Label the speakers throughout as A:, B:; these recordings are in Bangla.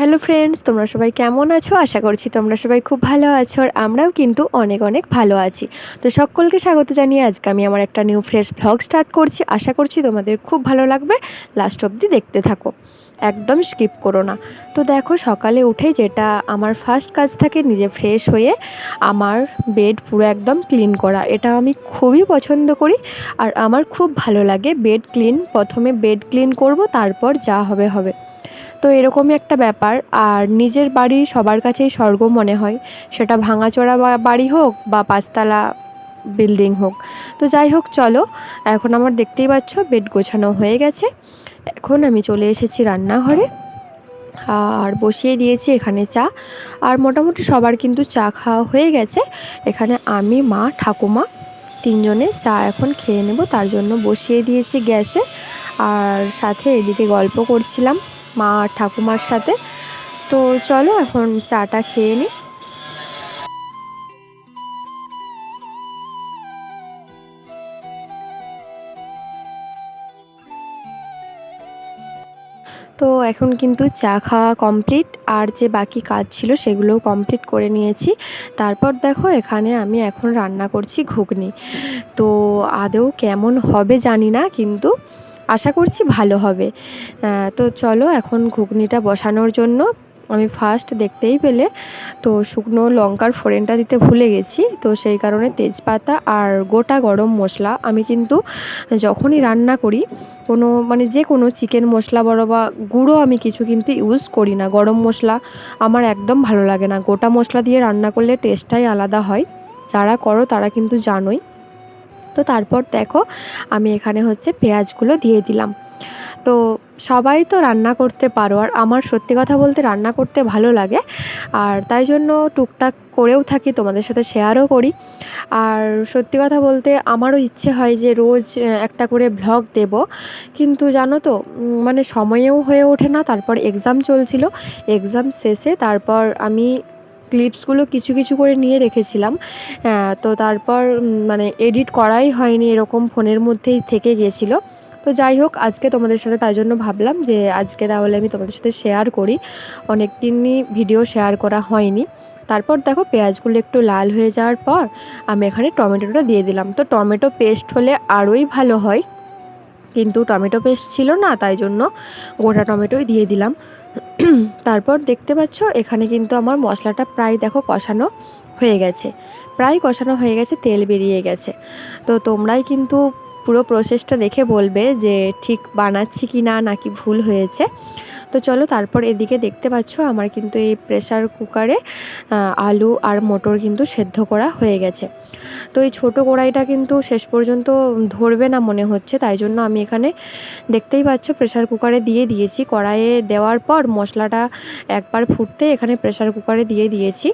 A: হ্যালো ফ্রেন্ডস তোমরা সবাই কেমন আছো? আশা করছি তোমরা সবাই খুব ভালো আছো আর আমরাও কিন্তু অনেক অনেক ভালো আছি। তো সকলকে স্বাগত জানিয়ে আজকে আমি আমার একটা নিউ ফ্রেশ ভ্লগ স্টার্ট করছি। আশা করছি তোমাদের খুব ভালো লাগবে। লাস্ট অবধি দেখতে থাকো। একদম স্কিপ করো না। তো দেখো সকালে উঠে যেটা আমার ফার্স্ট কাজ থাকে নিজে ফ্রেশ হয়ে আমার বেড পুরো একদম ক্লিন করা। এটা আমি খুবই পছন্দ করি আর আমার খুব ভালো লাগে বেড ক্লিন প্রথমে বেড ক্লিন করব, তারপর যা হবে হবে। তো এরকমই একটা ব্যাপার। আর নিজের বাড়ি সবার কাছেই স্বর্গ মনে হয়। সেটা ভাঙাচোরা বাড়ি হোক বা পাঁচতলা বিল্ডিং হোক। তো যাই হোক, চলো। এখন আমার দেখতেই পাচ্ছ, বেড গোছানো হয়ে গেছে। এখন আমি চলে এসেছি রান্নাঘরে। আর বসিয়ে দিয়েছি এখানে চা। আর মোটামুটি সবার কিন্তু চা খাওয়া হয়ে গেছে। এখানে আমি, মা, ঠাকুমা তিনজনে চা এখন খেয়ে নেব। তার জন্য বসিয়ে দিয়েছি গ্যাসে। আর সাথে এদিকে গল্প করছিলাম। মা আর ঠাকুমার সাথে। তো চলো এখন চাটা খেয়ে নিই তো এখন কিন্তু চা খাওয়া কমপ্লিট আর যে বাকি কাজ ছিল সেগুলোও কমপ্লিট করে নিয়েছি। তারপর দেখো এখানে আমি এখন রান্না করছি ঘুগনি। তো আদৌ কেমন হবে জানি না, কিন্তু আশা করছি ভালো হবে। তো চলো এখন ঘুগনিটা বসানোর জন্য আমি ফার্স্ট দেখতেই পেলে তো শুকনো লঙ্কার ফোড়নটা দিতে ভুলে গেছি। তো সেই কারণে তেজপাতা আর গোটা গরম মশলা আমি কিন্তু যখনই রান্না করি কোনো মানে যে কোনো চিকেন মশলা বড় বা গুঁড়ো আমি কিছু কিন্তু ইউজ করি না। গরম মশলা আমার একদম ভালো লাগে না। গোটা মশলা দিয়ে রান্না করলে টেস্টটাই আলাদা হয়। যারা করো তারা কিন্তু জানোই। তো তারপর দেখো আমি এখানে হচ্ছে পেঁয়াজগুলো দিয়ে দিলাম। তো সবাই তো রান্না করতে পারো আর আমার সত্যি কথা বলতে রান্না করতে ভালো লাগে। আর তাই জন্য টুকটাক করেও থাকি, তোমাদের সাথে শেয়ারও করি। আর সত্যি কথা বলতে আমারও ইচ্ছে হয় যে রোজ একটা করে ভ্লগ দেব। কিন্তু জানো তো মানে সময়েও হয়ে ওঠে না, তারপর এক্সাম চলছিল। এক্সাম শেষে তারপর আমি ক্লিপসগুলো কিছু কিছু করে নিয়ে রেখেছিলাম। তো তারপর মানে এডিট করাই হয়নি, এরকম ফোনের মধ্যেই থেকে গিয়েছিল। তো যাই হোক, আজকে তোমাদের সাথে তাই জন্য ভাবলাম যে আজকে তাহলে আমি তোমাদের সাথে শেয়ার করি। অনেক দিনই ভিডিও শেয়ার করা হয়নি। তারপর দেখো, পেঁয়াজগুলো একটু লাল হয়ে যাওয়ার পর আমি এখানে টমেটোটা দিয়ে দিলাম। তো টমেটো পেস্ট হলে আরোই ভালো হয়। কিন্তু টমেটো পেস্ট ছিল না, তাই জন্য গোটা টমেটোই দিয়ে দিলাম। তারপর দেখতে পাচ্ছ, এখানে কিন্তু আমার মশলাটা প্রায় দেখো কষানো হয়ে গেছে। প্রায় কষানো হয়ে গেছে, তেল বেরিয়ে গেছে। তো তোমরাই কিন্তু পুরো প্রসেসটা দেখে বলবে যে ঠিক বানাচ্ছি কি না নাকি ভুল হয়েছে। তো চলো তারপর এদিকে দেখতে পাচ্ছ আমার কিন্তু এই প্রেশার কুকারে আলু আর মটর কিন্তু সেদ্ধ করা হয়ে গেছে। তো এই ছোটো কড়াইটা কিন্তু শেষ পর্যন্ত ধরবে না মনে হচ্ছে, তাই জন্য আমি এখানে দেখতেই পাচ্ছ প্রেশার কুকারে দিয়ে দিয়েছি। কড়াইয়ে দেওয়ার পর মশলাটা একবার ফুটতে এখানে প্রেসার কুকারে দিয়ে দিয়েছি।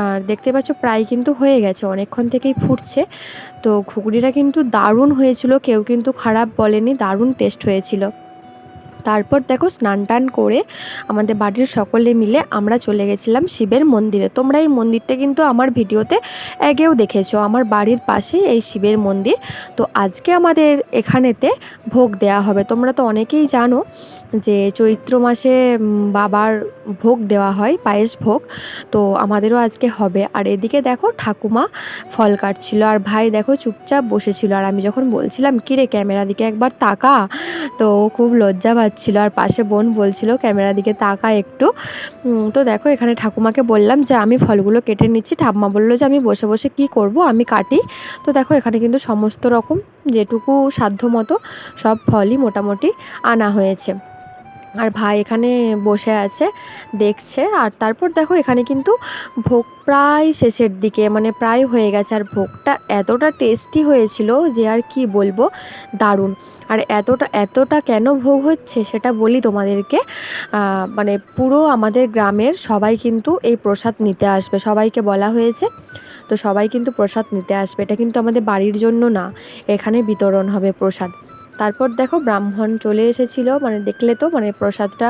A: আর দেখতে পাচ্ছ প্রায় কিন্তু হয়ে গেছে, অনেকক্ষণ থেকেই ফুটছে। তো ঘুগনিটা কিন্তু দারুণ হয়েছিল, কেউ কিন্তু খারাপ বলেনি, দারুণ টেস্ট হয়েছিল। তারপর দেখো স্নান টান করে আমাদের বাড়ির সকলে মিলে আমরা চলে গেছিলাম শিবের মন্দিরে। তোমরা এই মন্দিরটা কিন্তু আমার ভিডিওতে আগেও দেখেছ, আমার বাড়ির পাশেই এই শিবের মন্দির। তো আজকে আমাদের এখানেতে ভোগ দেয়া হবে। তোমরা তো অনেকেই জানো যে চৈত্র মাসে বাবার ভোগ দেওয়া হয়, পায়েস ভোগ। তো আমাদেরও আজকে হবে। আর এদিকে দেখো ঠাকুমা ফল কাটছিল। আর ভাই দেখো চুপচাপ বসেছিল। আর আমি যখন বলছিলাম, কিরে, ক্যামেরা দিকে একবার তাকা? তো খুব লজ্জা পাচ্ছিল। আর পাশে বোন বলছিল, ক্যামেরা দিকে তাকা একটু। তো দেখো এখানে ঠাকুমাকে বললাম যে, আমি ফলগুলো কেটে নিচ্ছি। ঠাম্মা বলল যে, আমি বসে বসে কি করব? আমি কাটি। তো দেখো এখানে কিন্তু সমস্ত রকম যেটুকু সাধ্য মতো সব ফলই মোটামুটি আনা হয়েছে। আর ভাই এখানে বসে আছে, দেখছে। আর তারপর দেখো এখানে কিন্তু ভোগ প্রায় শেষের দিকে মানে প্রায় হয়ে গেছে। আর ভোগটা এতটা টেস্টি হয়েছিল যে আর কি বলব, দারুণ। আর এতটা এতটা কেন ভোগ হচ্ছে সেটা বলি তোমাদেরকে। মানে পুরো আমাদের গ্রামের সবাই কিন্তু এই প্রসাদ নিতে আসবে। সবাইকে বলা হয়েছে, তো সবাই কিন্তু প্রসাদ নিতে আসবে। এটা কিন্তু আমাদের বাড়ির জন্য না, এখানে বিতরণ হবে প্রসাদ। তারপর দেখো ব্রাহ্মণ চলে এসেছিল মানে দেখলে তো মানে প্রসাদটা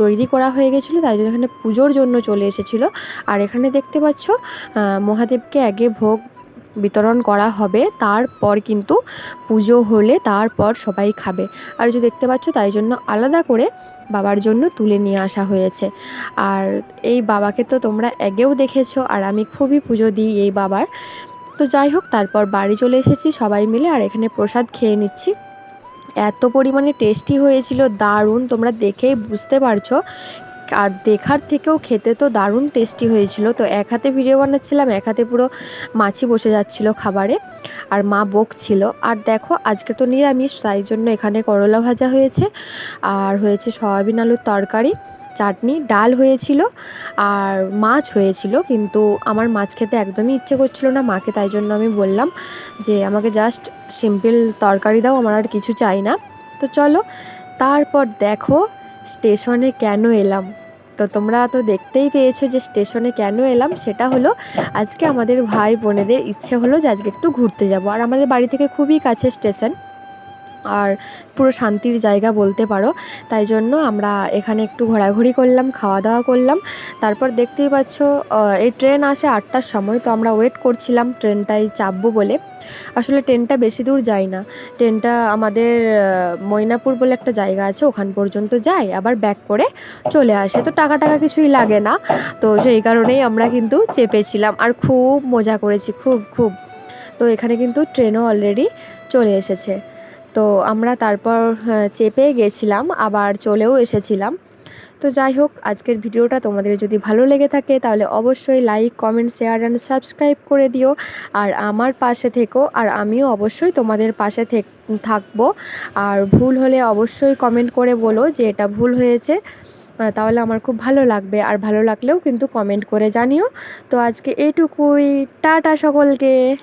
A: তৈরি করা হয়ে গেছিল, তাই জন্য এখানে পুজোর জন্য চলে এসেছিল। আর এখানে দেখতে পাচ্ছ মহাদেবকে আগে ভোগ বিতরণ করা হবে, তারপর কিন্তু পুজো হলে তারপর সবাই খাবে। আর যে দেখতে পাচ্ছ, তাই জন্য আলাদা করে বাবার জন্য তুলে নিয়ে আসা হয়েছে। আর এই বাবাকে তো তোমরা আগেও দেখেছ, আর আমি খুবই পুজো দিই এই বাবার। তো যাই হোক, তারপর বাড়ি চলে এসেছি সবাই মিলে, আর এখানে প্রসাদ খেয়ে নিচ্ছি। এত পরিমাণে টেস্টি হয়েছিল, দারুণ, তোমরা দেখেই বুঝতে পারছ। আর দেখার থেকেও খেতে তো দারুণ টেস্টি হয়েছিল। তো এক হাতে ভিডিও বানাচ্ছিলাম, এক হাতে পুরো মাছি বসে যাচ্ছিল খাবারে, আর মা বকছিল। আর দেখো, আজকে তো নিরামিষ, তাই জন্য এখানে করলা ভাজা হয়েছে, আর হয়েছে সয়াবিন আলুর তরকারি। চাটনি, ডাল হয়েছিল আর মাছ হয়েছিল, কিন্তু আমার মাছ খেতে একদমই ইচ্ছে করছিল না মাকে, তাই জন্য আমি বললাম যে আমাকে জাস্ট সিম্পল তরকারি দাও, আমার আর কিছু চাই না। তো চলো, তারপর দেখো স্টেশনে কেন এলাম। তো তোমরা তো দেখতেই পেয়েছ যে স্টেশনে কেন এলাম, সেটা হলো আজকে আমাদের ভাই বোনেদের ইচ্ছে হলো যে আজকে একটু ঘুরতে যাব। আর আমাদের বাড়ি থেকে খুবই কাছে স্টেশন। আর পুরো শান্তির জায়গা বলতে পারো। তাই জন্য আমরা এখানে একটু ঘোরাঘুরি করলাম, খাওয়া দাওয়া করলাম। তারপর দেখতেই পাচ্ছ এই ট্রেন আসে আটটার সময়, তো আমরা ওয়েট করছিলাম ট্রেনটাই চাপবো বলে। আসলে ট্রেনটা বেশি দূর যায় না। ট্রেনটা আমাদের ময়নাপুর বলে একটা জায়গা আছে, ওখান পর্যন্ত যায়, আবার ব্যাক করে চলে আসে। তো টাকা টাকা কিছুই লাগে না। তো সেই কারণেই আমরা কিন্তু চেপেছিলাম আর খুব মজা করেছি, খুব খুব। তো এখানে কিন্তু ট্রেনও অলরেডি চলে এসেছে। তো আমরা তারপর চেপে গেছিলাম, আবার চলেও এসেছিলাম। তো যাই হোক, আজকের ভিডিওটা তোমাদের যদি ভালো লেগে থাকে, তাহলে অবশ্যই like comment share and subscribe করে দিও। আর আমার পাশে থেকো, আর আমিও অবশ্যই তোমাদের পাশে থেক- থাকব। আর ভুল হলে অবশ্যই কমেন্ট করে বলো যে এটা ভুল হয়েছে। তাহলে আমার খুব ভালো লাগবে, আর ভালো লাগলেও কিন্তু কমেন্ট করে জানিও। তো আজকে এইটুকুই টাটা সকলকে।